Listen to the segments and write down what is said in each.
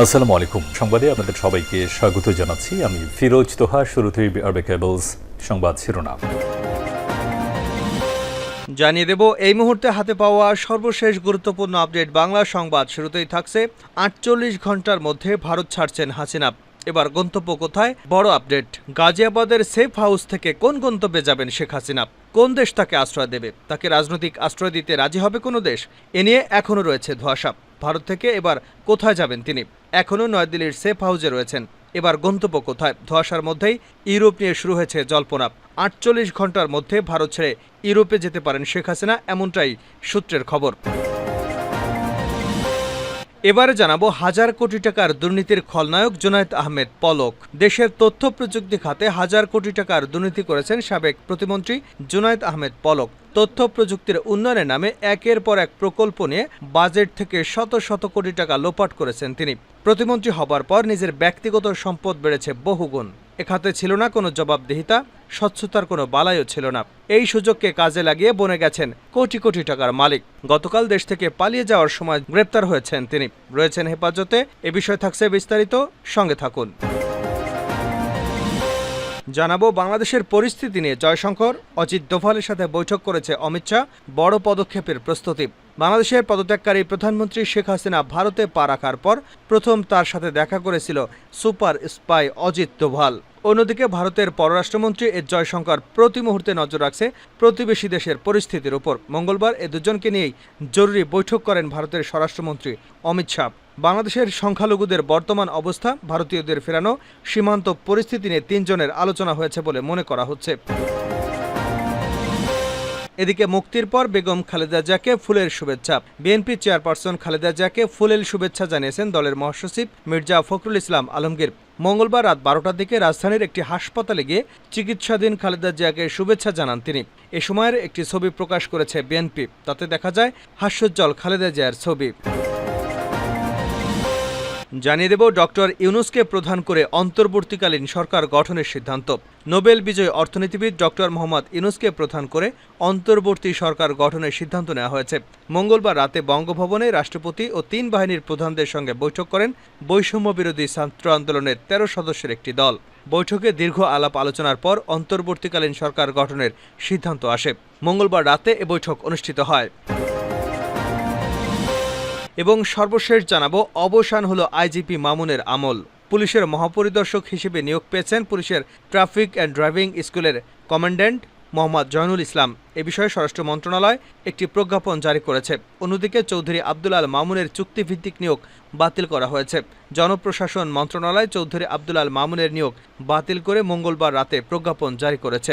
আসসালামু আলাইকুম। সংবাদে আপনাদের সবাইকে স্বাগত জানাচ্ছি। আমি ফিরোজ তোহা, শুরুতেই আরবে কেবলস সংবাদ শিরোনাম। জানিয়ে দেব, এই মুহূর্তে হাতে পাওয়া সর্বশেষ গুরুত্বপূর্ণ আপডেট বাংলা সংবাদ। শুরুতেই থাকছে আটচল্লিশ ঘণ্টার মধ্যে ভারত ছাড়ছেন হাসিনা। এবার গন্তব্য কোথায়? বড় আপডেট, গাজিয়াবাদের সেফ হাউস থেকে কোন গন্তব্যে যাবেন শেখ হাসিনা? কোন দেশ তাকে আশ্রয় দেবে? তাকে রাজনৈতিক আশ্রয় দিতে রাজি হবে কোনো দেশ? এ নিয়ে এখনও রয়েছে ধোয়াশা। ভারত থেকে এবার কোথায় যাবেন তিনি? এখনও নয়াদিল্লির সেফ হাউজে রয়েছেন। এবার গন্তব্য কোথায়? ধোয়াশার মধ্যেই ইউরোপ নিয়ে শুরু হয়েছে জল্পনা। আটচল্লিশ ঘণ্টার মধ্যে ভারত ছেড়ে ইউরোপে যেতে পারেন শেখ হাসিনা, এমনটাই সূত্রের খবর। এবারে জানাব হাজার কোটি টাকার দুর্নীতির খলনায়ক জুনায়দ আহমেদ পলক। দেশের তথ্য প্রযুক্তি খাতে হাজার কোটি টাকার দুর্নীতি করেছেন সাবেক প্রতিমন্ত্রী জুনায়দ আহমেদ পলক। তথ্য প্রযুক্তির উন্নয়নের নামে একের পর এক প্রকল্প নিয়ে বাজেট থেকে শত শত কোটি টাকা লোপাট করেছেন তিনি। প্রতিমন্ত্রী হবার পর নিজের ব্যক্তিগত সম্পদ বেড়েছে বহুগুণ। এ খাতে ছিল না কোনো জবাবদিহিতা, স্বচ্ছতার কোনো বালাইও ছিল না। এই সুযোগকে কাজে লাগিয়ে বনে গেছেন কোটি কোটি টাকার মালিক। গতকাল দেশ থেকে পালিয়ে যাওয়ার সময় গ্রেপ্তার হয়েছেন তিনি। রয়েছেন হেফাজতে। এ বিষয়ে থাকছে বিস্তারিত। সঙ্গে থাকুন। জানাব, বাংলাদেশের পরিস্থিতি নিয়ে জয়শঙ্কর, অজিত দোভালের সাথে বৈঠক করেছে অমিত শাহ, বড় পদক্ষেপের প্রস্তুতি। বাংলাদেশের পদত্যাগকারী প্রধানমন্ত্রী শেখ হাসিনা ভারতে পা রাখার পর প্রথম তার সাথে দেখা করেছিল সুপার স্পাই অজিত দোভাল। অন্যদিকে ভারতের পররাষ্ট্রমন্ত্রী এস জয়শঙ্কর প্রতি মুহূর্তে নজর রাখছে প্রতিবেশী দেশের পরিস্থিতির উপর। মঙ্গলবার এ দুজনকে নিয়েই জরুরি বৈঠক করেন ভারতের স্বরাষ্ট্রমন্ত্রী অমিত শাহ। বাংলাদেশের সংখ্যালঘুদের বর্তমান অবস্থা, ভারতীয়দের ফেরানো, সীমান্ত পরিস্থিতি নিয়ে তিনজনের আলোচনা হয়েছে বলে মনে করা হচ্ছে। এদিকে মুক্তির পর বেগম খালেদা জিয়াকে ফুলের শুভেচ্ছা। বিএনপি চেয়ারপারসন খালেদা জিয়াকে ফুলের শুভেচ্ছা জানিয়েছেন দলের মহাসচিব মির্জা ফখরুল ইসলাম আলমগীর। মঙ্গলবার রাত বারোটার দিকে রাজধানীর একটি হাসপাতালে গিয়ে চিকিৎসাধীন খালেদা জিয়াকে শুভেচ্ছা জানান তিনি। এ সময়ের একটি ছবি প্রকাশ করেছে বিএনপি। তাতে দেখা যায়, হাস্যোজ্জ্বল খালেদা জিয়ার ছবি। জানিয়ে দেব, ডক্টর ইউনুসকে প্রধান করে অন্তর্বর্তীকালীন সরকার গঠনের সিদ্ধান্ত। নোবেল বিজয়ী অর্থনীতিবিদ ডক্টর মোহাম্মদ ইউনুসকে প্রধান করে অন্তর্বর্তী সরকার গঠনের সিদ্ধান্ত নেওয়া হয়েছে। মঙ্গলবার রাতে বঙ্গভবনে রাষ্ট্রপতি ও তিন বাহিনীর প্রধানদের সঙ্গে বৈঠক করেন বৈষম্য বিরোধী ছাত্র আন্দোলনের তেরো সদস্যের একটি দল। বৈঠকে দীর্ঘ আলাপ আলোচনার পর অন্তর্বর্তীকালীন সরকার গঠনের সিদ্ধান্ত আসে। মঙ্গলবার রাতে এ বৈঠক অনুষ্ঠিত হয়। এবং সর্বশেষ জানাব, অবসান হলো আইজিপি মামুনের আমল। পুলিশের মহাপরিদর্শক হিসেবে নিয়োগ পেয়েছেন পুলিশের ট্রাফিক অ্যান্ড ড্রাইভিং স্কুলের কমান্ড্যান্ট মোহাম্মদ জয়নুল ইসলাম। এ বিষয়ে স্বরাষ্ট্র মন্ত্রণালয় একটি প্রজ্ঞাপন জারি করেছে। অন্যদিকে চৌধুরী আব্দুল আল মামুনের চুক্তিভিত্তিক নিয়োগ বাতিল করা হয়েছে। জনপ্রশাসন মন্ত্রণালয় চৌধুরী আব্দুল আল মামুনের নিয়োগ বাতিল করে মঙ্গলবার রাতে প্রজ্ঞাপন জারি করেছে।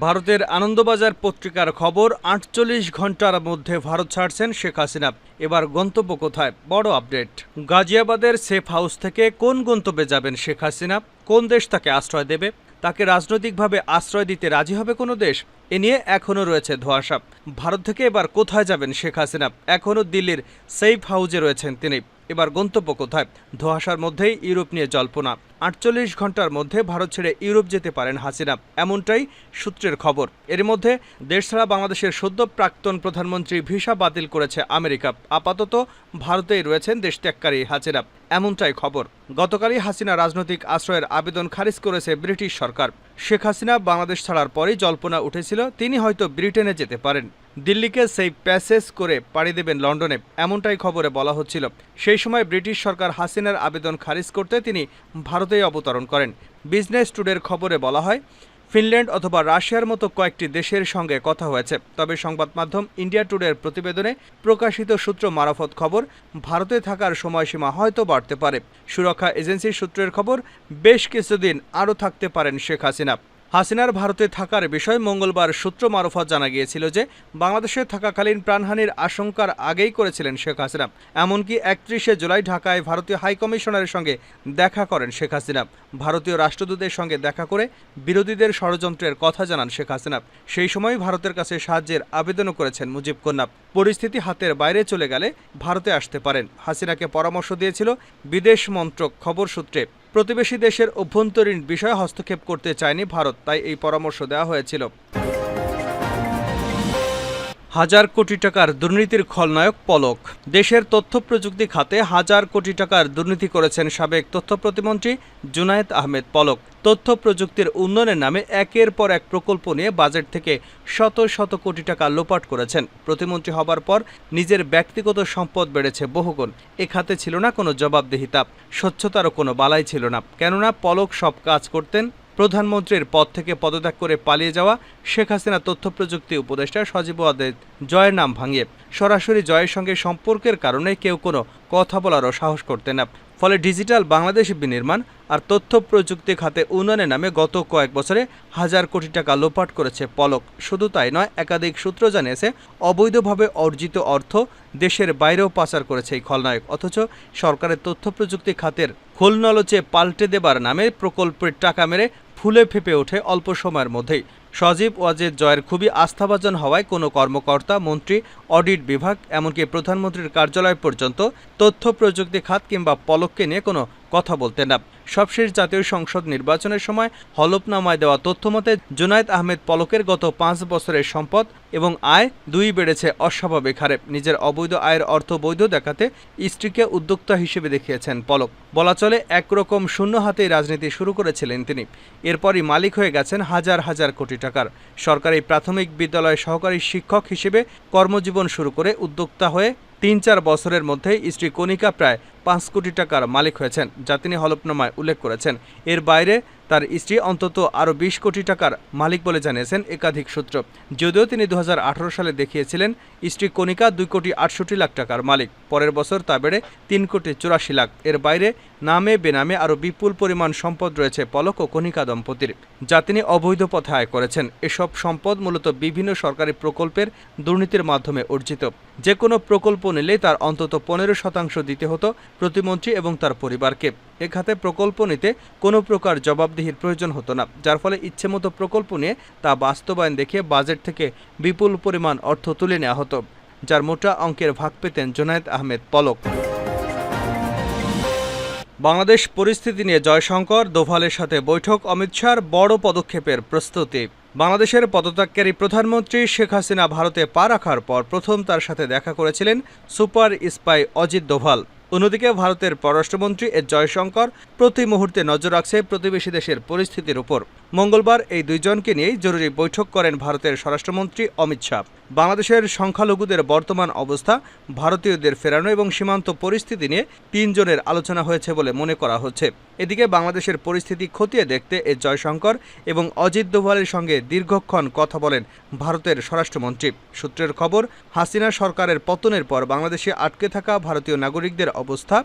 ভারতের আনন্দবাজার পত্রিকার খবর, আটচল্লিশ ঘণ্টার মধ্যে ভারত ছাড়ছেন শেখ হাসিনা। এবার গন্তব্য কোথায়? বড় আপডেট। গাজিয়াবাদের সেফ হাউস থেকে কোন গন্তব্যে যাবেন শেখ হাসিনা? কোন দেশ তাকে আশ্রয় দেবে? তাকে রাজনৈতিকভাবে আশ্রয় দিতে রাজি হবে কোনো দেশ? এ নিয়ে এখনও রয়েছে ধোয়াশা। ভারত থেকে এবার কোথায় যাবেন শেখ হাসিনা? এখনও দিল্লির সেফ হাউসে রয়েছেন তিনি। এবার গন্তব্য কোথায়? ধোয়াশার মধ্যেই ইউরোপ নিয়ে জল্পনা। আটচল্লিশ ঘণ্টার মধ্যে ভারত ছেড়ে ইউরোপ যেতে পারেন হাসিনা। এমনটাই সূত্রের খবর। এর মধ্যে দেশ ছাড়া বাংলাদেশের সদ্য প্রাক্তন প্রধানমন্ত্রী ভিসা বাতিল করেছে আমেরিকা। আপাতত ভারতেই রয়েছেন দেশত্যাগকারী হাসিনা। এমনটাই খবর। গতকালই হাসিনা রাজনৈতিক আশ্রয়ের আবেদন খারিজ করেছে ব্রিটিশ সরকার। শেখ হাসিনা বাংলাদেশ ছাড়ার পরেই জল্পনা উঠেছিল তিনি হয়তো ব্রিটেনে যেতে পারেন। দিল্লিকে সেই প্যাসেজ করে পাড়ি দেবেন লন্ডনে, এমনটাই খবরে বলা হচ্ছিল। সেই সময় ব্রিটিশ সরকার হাসিনার আবেদন খারিজ করতে তিনি ভারতেই অবতরণ করেন। বিজনেস টুডের খবরে বলা হয়, ফিনল্যান্ড অথবা রাশিয়ার মতো কয়েকটি দেশের সঙ্গে কথা হয়েছে। তবে সংবাদ মাধ্যম ইন্ডিয়া টুডের প্রতিবেদনে প্রকাশিত সূত্র মারফত খবর, ভারতে থাকার সময়সীমা হয়তো বাড়তে পারে। সুরক্ষা এজেন্সির সূত্রের খবর, বেশ কিছুদিন আরও থাকতে পারেন শেখ হাসিনা। হাসিনার ভারতে থাকার বিষয়ে মঙ্গলবার সূত্র মারফত জানা গিয়েছিল যে, বাংলাদেশে থাকাকালীন প্রাণহানির আশঙ্কার আগেই করেছিলেন শেখ হাসিনা। এমনকি একত্রিশে জুলাই ঢাকায় ভারতীয় হাইকমিশনারের সঙ্গে দেখা করেন শেখ হাসিনা। ভারতীয় রাষ্ট্রদূতের সঙ্গে দেখা করে বিরোধীদের ষড়যন্ত্রের কথা জানান শেখ হাসিনা। সেই সময় ভারতের কাছে সাহায্যের আবেদনও করেছেন মুজিব কন্যা। পরিস্থিতি হাতের বাইরে চলে গেলে ভারতে আসতে পারেন। হাসিনাকে পরামর্শ দিয়েছিল বিদেশ মন্ত্রক খবর সূত্রে। প্রতিবেশী দেশের অভ্যন্তরীণ বিষয়ে হস্তক্ষেপ করতে চায়নি ভারত তাই এই পরামর্শ দেওয়া হয়েছিল। হাজার কোটি টাকার দুর্নীতির খলনায়ক পলক। দেশের তথ্য প্রযুক্তি খাতে হাজার কোটি টাকার দুর্নীতি করেছেন সাবেক তথ্য প্রতিমন্ত্রী জুনায়েদ আহমেদ পলক। তথ্য প্রযুক্তির উন্নয়নের নামে একের পর এক প্রকল্প নিয়ে বাজেট থেকে শত শত কোটি টাকা লোপাট করেছেন। প্রতিমন্ত্রী হবার পর নিজের ব্যক্তিগত সম্পদ বেড়েছে বহুগুণ। এ খাতে ছিল না কোনো জবাবদিহিতা। স্বচ্ছতারও কোনো বালাই ছিল না। কেননা পলক সব কাজ করতেন প্রধানমন্ত্রীর পদ থেকে পদত্যাগ করে পালিয়ে যাওয়া শেখ হাসিনা তথ্য প্রযুক্তি উপদেষ্টা সজীব ওয়াদের জয়ের নাম ভাঙিয়ে সরাসরি জয়ের সঙ্গে সম্পর্কের কারণে কেউ কোনো কথা বলারও সাহস করতে না। ফলে ডিজিটাল বাংলাদেশ বিনির্মাণ আর তথ্য প্রযুক্তি খাতে উন্নয়নের নামে গত কয়েক বছরে হাজার কোটি টাকা লোপাট করেছে পলক। শুধু তাই নয়, একাধিক সূত্র জানিয়েছে, অবৈধভাবে অর্জিত অর্থ দেশের বাইরেও পাচার করেছে এই খলনায়ক। অথচ সরকারের তথ্য প্রযুক্তি খাতের খোলনলচে পাল্টে দেবার নামে প্রকল্পের টাকা মেরে ফুলে ফেঁপে ওঠে অল্প সময়ের মধ্যেই। সজীব ওয়াজেদ জয়ের খুবই আস্থাভাজন হওয়ায় কোনো কর্মকর্তা, মন্ত্রী, অডিট বিভাগ, এমনকি প্রধানমন্ত্রীর কার্যালয় পর্যন্ত তথ্য প্রযুক্তি খাত কিংবা পলককে নিয়ে কোনো কথা বলতেন না। সবশেষ জাতীয় সংসদ নির্বাচনের সময় হলফনামায় দেওয়া তথ্য মতে জুনায়েদ আহমেদ পলকের গত পাঁচ বছরের সম্পদ এবং আয় দুই বেড়েছে অস্বাভাবিক হারে। নিজের অবৈধ আয়ের অর্থ বৈধ দেখাতে স্ত্রীকে উদ্যোক্তা হিসেবে দেখিয়েছেন পলক। বলা চলে, একরকম শূন্য হাতেই রাজনীতি শুরু করেছিলেন তিনি। এরপরই মালিক হয়ে গেছেন হাজার হাজার কোটি টাকার। সরকারি প্রাথমিক বিদ্যালয়ে সহকারী শিক্ষক হিসেবে কর্মজীবন শুরু করে উদ্যোক্তা হয়ে তিন চার বছরের মধ্যে স্ত্রী কণিকা প্রায় পাঁচ কোটি টাকার মালিক হয়েছেন, যা তিনি হলফনামায় উল্লেখ করেছেন। এর বাইরে তার স্ত্রী অন্তত আরও বিশ কোটি টাকার মালিক বলে জানিয়েছেন একাধিক সূত্র। যদিও তিনি দু হাজার আঠারো সালে দেখিয়েছিলেন, স্ত্রী কণিকা দুই কোটি আটষট্টি লাখ টাকার মালিক। পরের বছর তা বেড়ে তিন কোটি চুরাশি লাখ। এর বাইরে নামে বেনামে আরও বিপুল পরিমাণ সম্পদ রয়েছে পলক ও কণিকা দম্পতির, যা তিনি অবৈধ পথে আয় করেছেন। এসব সম্পদ মূলত বিভিন্ন সরকারি প্রকল্পের দুর্নীতির মাধ্যমে অর্জিত। যে কোনো প্রকল্প নিলে তার অন্তত পনেরো শতাংশ দিতে হতো প্রতিমন্ত্রী এবং তার পরিবারকে। এ খাতে প্রকল্প নিতে কোনো প্রকার জবাবদিহির প্রয়োজন হতো না, যার ফলে ইচ্ছেমতো প্রকল্প নিয়ে তা বাস্তবায়ন দেখিয়ে বাজেট থেকে বিপুল পরিমাণ অর্থ তুলে নেওয়া হতো, যার মোটা অঙ্কের ভাগ পেতেন জোনায়েদ আহমেদ পলক। বাংলাদেশ পরিস্থিতি নিয়ে জয়শঙ্কর, দোভালের সাথে বৈঠক, অমিত শাহর বড় পদক্ষেপের প্রস্তুতি। বাংলাদেশের পদত্যাগকারী প্রধানমন্ত্রী শেখ হাসিনা ভারতে পা রাখার পর প্রথম তার সাথে দেখা করেছিলেন সুপার স্পাই অজিত দোভাল। অন্যদিকে ভারতের পররাষ্ট্রমন্ত্রী এস জয়শঙ্কর প্রতি মুহূর্তে নজর রাখছে প্রতিবেশী দেশের পরিস্থিতির উপর। মঙ্গলবার এই দুইজনকে নিয়েই জরুরি বৈঠক করেন ভারতের স্বরাষ্ট্রমন্ত্রী অমিত শাহ। বাংলাদেশের সংখ্যালঘুদের বর্তমান অবস্থা, ভারতীয়দের ফেরানো এবং সীমান্ত পরিস্থিতি নিয়ে তিনজনের আলোচনা হয়েছে বলে মনে করা হচ্ছে। এদিকে বাংলাদেশের পরিস্থিতি খতিয়ে দেখতে এ জয়শঙ্কর এবং অজিত দোভালের সঙ্গে দীর্ঘক্ষণ কথা বলেন ভারতের স্বরাষ্ট্রমন্ত্রী। সূত্রের খবর, হাসিনা সরকারের পতনের পর বাংলাদেশে আটকে থাকা ভারতীয় নাগরিকদের অবস্থা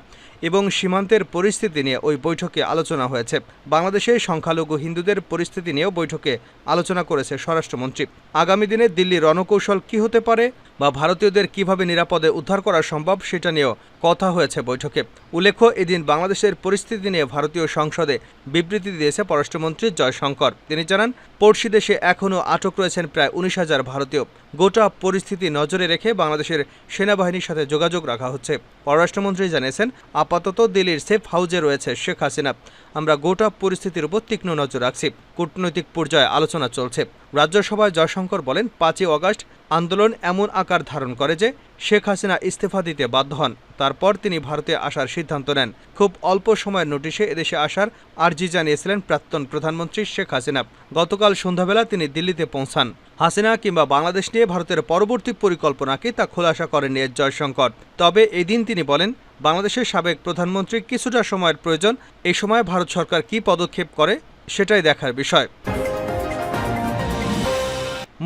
এবং সীমান্তের পরিস্থিতি নিয়ে ওই বৈঠকে আলোচনা হয়েছে। বাংলাদেশে সংখ্যালঘু হিন্দুদের পরিস্থিতি নিয়েও বৈঠকে আলোচনা করেছে স্বরাষ্ট্রমন্ত্রী। আগামী দিনে দিল্লির রণকৌশল কি হতে পারে বা ভারতীয়দের কীভাবে নিরাপদে উদ্ধার করা সম্ভব সেটা নিয়েও কথা হয়েছে বৈঠকে। উল্লেখ্য, এদিন বাংলাদেশের পরিস্থিতি নিয়ে ভারতীয় সংসদে বিবৃতি দিয়েছে পররাষ্ট্রমন্ত্রী জয়শঙ্কর। তিনি জানান, পড়শি দেশে এখনও আটক রয়েছেন প্রায় উনিশ হাজার ভারতীয়। গোটা পরিস্থিতি নজরে রেখে বাংলাদেশের সেনাবাহিনীর সাথে যোগাযোগ রাখা হচ্ছে। পররাষ্ট্রমন্ত্রী জানিয়েছেন, আপাতত দিল্লির সেফ হাউজে রয়েছে শেখ হাসিনা। আমরা গোটা পরিস্থিতির উপর তীক্ষ্ণ নজর রাখছি। কূটনৈতিক পর্যায়ে আলোচনা চলছে। রাজ্যসভায় জয়শঙ্কর বলেন, পাঁচই অগাস্ট আন্দোলন এমন আকার ধারণ করে যে শেখ হাসিনা ইস্তফা দিতে বাধ্য হন। তারপর তিনি ভারতে আসার সিদ্ধান্ত নেন। খুব অল্প সময়ের নোটিশে এদেশে আসার আর্জি জানিয়েছিলেন প্রাক্তন প্রধানমন্ত্রী শেখ হাসিনা। গতকাল সন্ধ্যাবেলা তিনি দিল্লিতে পৌঁছান। হাসিনা কিংবা বাংলাদেশ নিয়ে ভারতের পরবর্তী পরিকল্পনাকে তা খোলাসা করেন এস জয়শঙ্কর। তবে এদিন তিনি বলেন, বাংলাদেশের সাবেক প্রধানমন্ত্রী কিছুটা সময়ের প্রয়োজন। এই সময় ভারত সরকার কী পদক্ষেপ করে সেটাই দেখার বিষয়।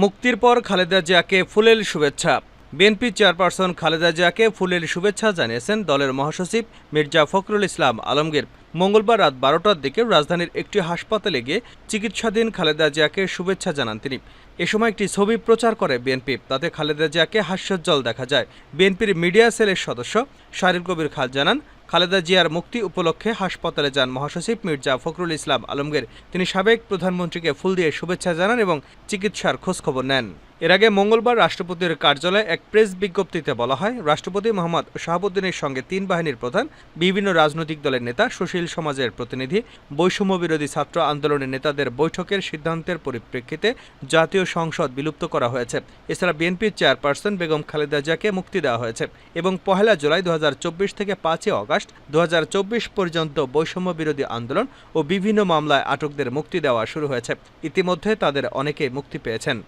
মুক্তির পর খালেদা জিয়াকে ফুলেল শুভেচ্ছা। বিএনপি চেয়ারপারসন খালেদা জিয়াকে ফুলেল শুভেচ্ছা জানিয়েছেন দলের মহাসচিব মির্জা ফখরুল ইসলাম আলমগীর। মঙ্গলবার রাত বারোটার দিকে রাজধানীর একটি হাসপাতালে গিয়ে চিকিৎসাধীন খালেদা জিয়াকে শুভেচ্ছা জানান তিনি। এ সময় একটি ছবি প্রচার করে বিএনপি, তাতে খালেদা জিয়াকে হাস্যোজ্জ্বল দেখা যায়। বিএনপির মিডিয়া সেলের সদস্য শারিল কবির খাল জানান খালেদা জিয়ার মুক্তি উপলক্ষে হাসপাতালে যান মহাসচিব মির্জা ফখরুল ইসলাম আলমগীর। তিনি সাবেক প্রধানমন্ত্রীকে ফুল দিয়ে শুভেচ্ছা জানান এবং চিকিৎসার খোঁজখবর নেন। এর আগে মঙ্গলবার রাষ্ট্রপতির কার্যালয়ে এক প্রেস বিজ্ঞপ্তিতে বলা হয়, রাষ্ট্রপতি মোহাম্মদ শাহাবুদ্দিনের সঙ্গে তিন বাহিনীর প্রধান, বিভিন্ন রাজনৈতিক দলের নেতা, সুশীল সমাজের প্রতিনিধি বৈষম্য বিরোধী ছাত্র আন্দোলনের নেতাদের বৈঠকের সিদ্ধান্তের পরিপ্রেক্ষিতে জাতীয় সংসদ বিলুপ্ত করা হয়েছে। এছাড়া বিএনপির চেয়ারপারসন বেগম খালেদা জিয়াকে মুক্তি দেওয়া হয়েছে এবং পহেলা জুলাই দু হাজার চব্বিশ থেকে পাঁচই অগাস্ট দু পর্যন্ত বৈষম্য বিরোধী আন্দোলন ও বিভিন্ন মামলায় আটকদের মুক্তি দেওয়া শুরু হয়েছে। ইতিমধ্যে তাদের অনেকে মুক্তি পেয়েছেন।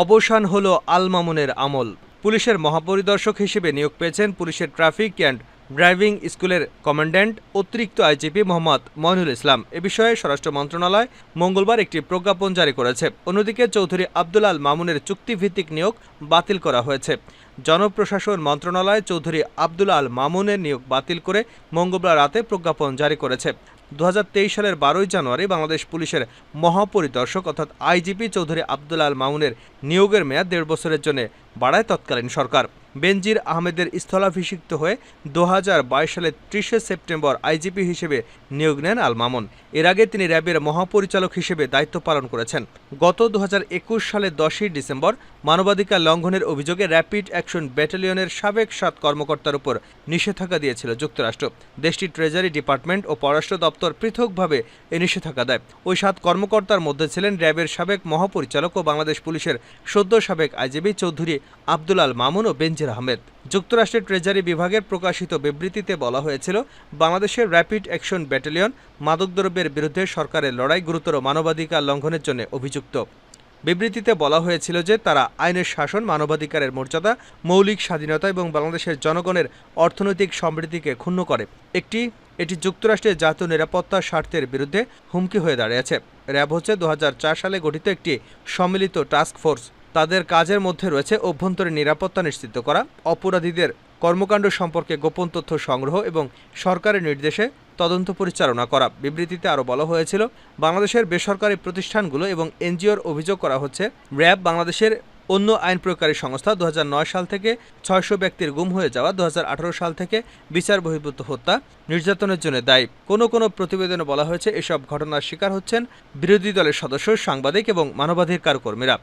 অবসান হল আল মামুনের আমল। পুলিশের মহাপরিদর্শক হিসেবে নিয়োগ পেয়েছেন পুলিশের ট্রাফিক অ্যান্ড ড্রাইভিং স্কুলের কমান্ড্যান্ট অতিরিক্ত আইজিপি মোহাম্মদ ময়নুল ইসলাম। এ বিষয়ে স্বরাষ্ট্র মন্ত্রণালয় মঙ্গলবার একটি প্রজ্ঞাপন জারি করেছে। অন্যদিকে চৌধুরী আব্দুল আল মামুনের চুক্তিভিত্তিক নিয়োগ বাতিল করা হয়েছে। জনপ্রশাসন মন্ত্রণালয় চৌধুরী আব্দুল আল মামুনের নিয়োগ বাতিল করে মঙ্গলবার রাতে প্রজ্ঞাপন জারি করেছে। দু হাজার তেইশ সালের বারোই জানুয়ারি বাংলাদেশ পুলিশের মহাপরিদর্শক অর্থাৎ আইজিপি চৌধুরী আব্দুল আল মাউনের নিয়োগের মেয়াদ দেড় বছরের জন্য বাড়ায় তৎকালীন সরকার। বেনজির আহমেদের স্থলাভিষিক্ত হয়ে দু সালের ত্রিশে সেপ্টেম্বর আইজিপি হিসেবে নিয়োগ নেন আল মামুন এর আগে তিনি র্যাবের মহাপরিচালক হিসেবে দায়িত্ব পালন করেছেন। গত দু সালের দশই ডিসেম্বর মানবাধিকার লঙ্ঘনের অভিযোগে র্যাপিড অ্যাকশন ব্যাটালিয়নের সাবেক সাত কর্মকর্তার উপর নিষেধাজ্ঞা দিয়েছিল যুক্তরাষ্ট্র। দেশটির ট্রেজারি ডিপার্টমেন্ট ও পররাষ্ট্র দপ্তর পৃথকভাবে এই নিষেধাজ্ঞা দেয়। ওই সাত কর্মকর্তার মধ্যে ছিলেন র্যাবের সাবেক মহাপরিচালক ও বাংলাদেশ পুলিশের সদ্য সাবেক আইজিবি চৌধুরী আব্দুল আল মামুন ও বেনজির আহমেদ। যুক্তরাষ্ট্রের ট্রেজারি বিভাগের প্রকাশিত বিবৃতিতে বলা হয়েছিল, বাংলাদেশের র্যাপিড অ্যাকশন ব্যাটালিয়ন মাদকদ্রব্যের বিরুদ্ধে সরকারের লড়াই গুরুতর মানবাধিকার লঙ্ঘনের জন্য অভিযুক্ত। বিবৃতিতে বলা হয়েছিল যে, তারা আইনের শাসন, মানবাধিকারের মর্যাদা, মৌলিক স্বাধীনতা এবং বাংলাদেশের জনগণের অর্থনৈতিক সমৃদ্ধিকে ক্ষুণ্ণ করে। একটি, এটি যুক্তরাষ্ট্রের জাতীয় নিরাপত্তা স্বার্থের বিরুদ্ধে হুমকি হয়ে দাঁড়িয়েছে। র্যাব হচ্ছে দু হাজার চার সালে গঠিত একটি সম্মিলিত টাস্ক ফোর্স। তাদের কাজের মধ্যে রয়েছে অভ্যন্তরীণ নিরাপত্তা নিশ্চিত করা, অপরাধীদের কর্মকাণ্ড সম্পর্কে গোপন তথ্য সংগ্রহ এবং সরকারের নির্দেশে তদন্ত পরিচালনা করা। বিবৃতিতে আরও বলা হয়েছিল, বাংলাদেশের বেসরকারি প্রতিষ্ঠানগুলো এবং এনজিওর অভিযোগ করা হচ্ছে, র্যাব বাংলাদেশের অন্য আইন প্রয়োগকারী সংস্থা দু হাজার নয় সাল থেকে ছয়শো ব্যক্তির গুম হয়ে যাওয়া দু হাজার আঠারো সাল থেকে বিচার বহির্ভূত হত্যা নির্যাতনের জন্য দায়ী। কোনো কোনো প্রতিবেদনে বলা হয়েছে, এসব ঘটনার শিকার হচ্ছেন বিরোধী দলের সদস্য, সাংবাদিক এবং মানবাধিকার কর্মীরা।